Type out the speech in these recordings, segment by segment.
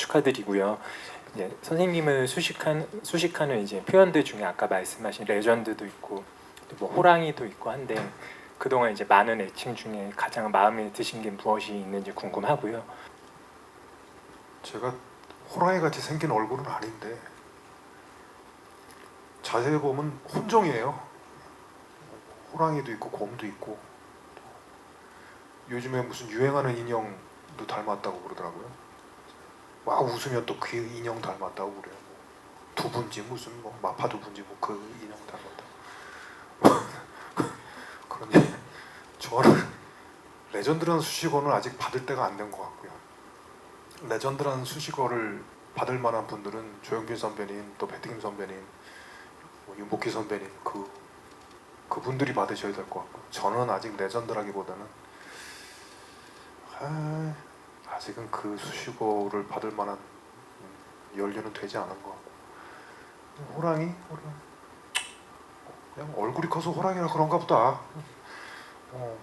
축하드리고요. 이제 선생님을 수식한 수식하는 이제 표현들 중에 아까 말씀하신 레전드도 있고 또뭐 호랑이도 있고 한데 그동안 이제 많은 애칭 중에 가장 마음에 드신 게 무엇이 있는지 궁금하고요. 제가 호랑이 같이 생긴 얼굴은 아닌데 자세히 보면 혼종이에요. 호랑이도 있고 곰도 있고 요즘에 무슨 유행하는 인형도 닮았다고 그러더라고요. 와 웃으면 또 그 인형 닮았다고 그래요. 두분지 무슨 뭐 마파 두분지 뭐 그 인형 닮았다. 그런데 저는 레전드라는 수식어는 아직 받을 때가 안 된 것 같고요. 레전드라는 수식어를 받을 만한 분들은 조영길 선배님, 또 배트김 선배님, 뭐 윤복희 선배님 그 그분들이 받으셔야 될 것 같고 저는 아직 레전드라기보다는 아, 아직은 그 수식어를 받을 만한 음, 연륜은 되지 않은 것 같고 호랑이, 호랑이 그냥 얼굴이 커서 호랑이라 그런가 보다. 어, 어,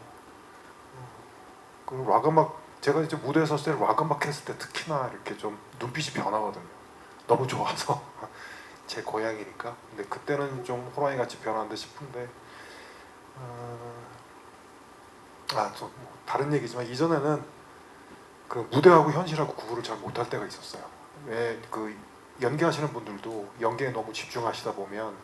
그 락음악 제가 이제 무대에 섰을 때 락음악 했을 때 특히나 이렇게 좀 눈빛이 변하거든요. 너무 좋아서 제 고향이니까. 근데 그때는 좀 호랑이 같이 변한다 싶은데 어, 아좀 뭐 다른 얘기지만 이전에는 그 무대하고 현실하고 구분을 잘 못할 때가 있었어요. 왜 그 연기하시는 분들도 연기에 너무 집중하시다 보면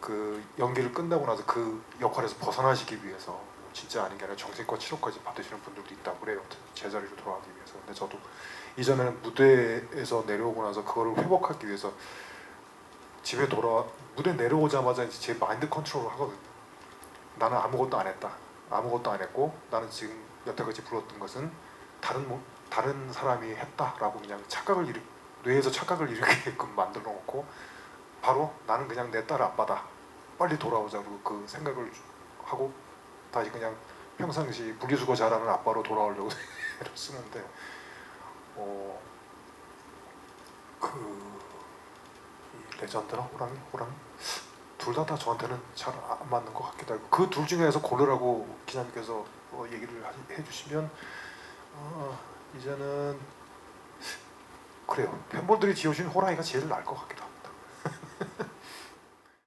그 연기를 끝나고 나서 그 역할에서 벗어나시기 위해서 진짜 아닌 게 아니라 정신과 치료까지 받으시는 분들도 있다고 그래요. 제자리로 돌아가기 위해서. 근데 저도 이전에는 무대에서 내려오고 나서 그거를 회복하기 위해서 집에 돌아 무대 내려오자마자 이제 제 마인드 컨트롤을 하거든요. 나는 아무것도 안 했다. 아무것도 안 했고 나는 지금 여태까지 불렀던 것은 다른 뭐, 다른 사람이 했다라고 그냥 착각을 일으 뇌에서 착각을 일으키게끔 만들어 놓고 바로 나는 그냥 내 딸 아빠다. 빨리 돌아오자고 그 생각을 하고 다시 그냥 평상시 분리수거 잘하는 아빠로 돌아오려고 쓰는데 어, 그이 레전드나 호랑이 호랑이 둘 다 다 저한테는 잘 안 맞는 것 같기도 하고 그 둘 중에서 고르라고 기자님께서 어, 얘기를 하- 해주시면 어, 이제는 그래요. 팬분들이 지어주신 호랑이가 제일 나을 것 같기도 하고